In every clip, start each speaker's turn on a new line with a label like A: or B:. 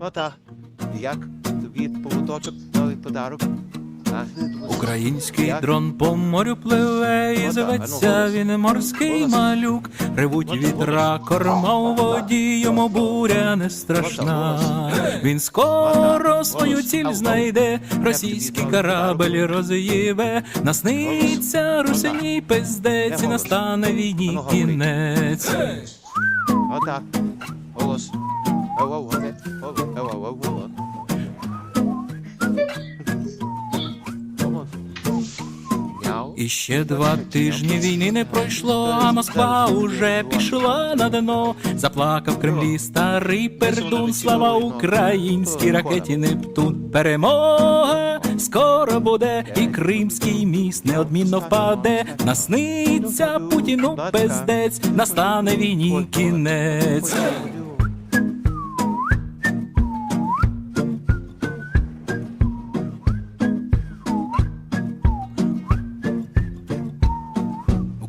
A: Ота. Як тобі поводочок новий подарок? А?
B: Український
A: Як?
B: дрон по морю пливе і
A: Ну,
B: зветься він морський
A: Голос.
B: малюк. Ревуть вітра, корма у воді, йому буря не страшна. Він скоро свою ціль знайде, російський корабль роз'їве, насниться русиній пиздець, і настане війні кінець.
A: Ота. Голос.
B: І ще два тижні війни не пройшло, а Москва уже пішла на дно. Заплакав Кремлі старий пердун, слава українській ракеті Нептун. Перемога скоро буде, і Кримський міст неодмінно впаде. Насниться Путіну пиздець, настане війні кінець.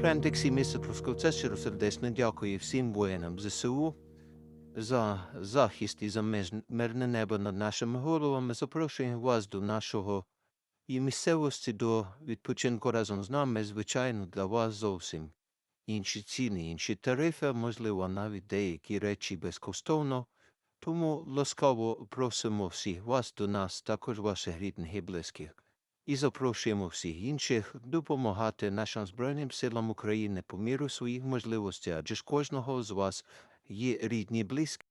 A: Прендиксі місце Просковця щиро сердечно дякую всім воїнам ЗСУ за захист і за мирне небо над нашими головами. Запрошуємо вас до нашого і місцевості до відпочинку разом з нами. Звичайно, для вас зовсім інші ціни, інші тарифи, можливо, навіть деякі речі безкоштовно. Тому ласкаво просимо всіх вас до нас, також ваших рідних і близьких. І запрошуємо всіх інших допомагати нашим Збройним силам України по міру своїх можливостей, адже ж кожного з вас є рідні близькі.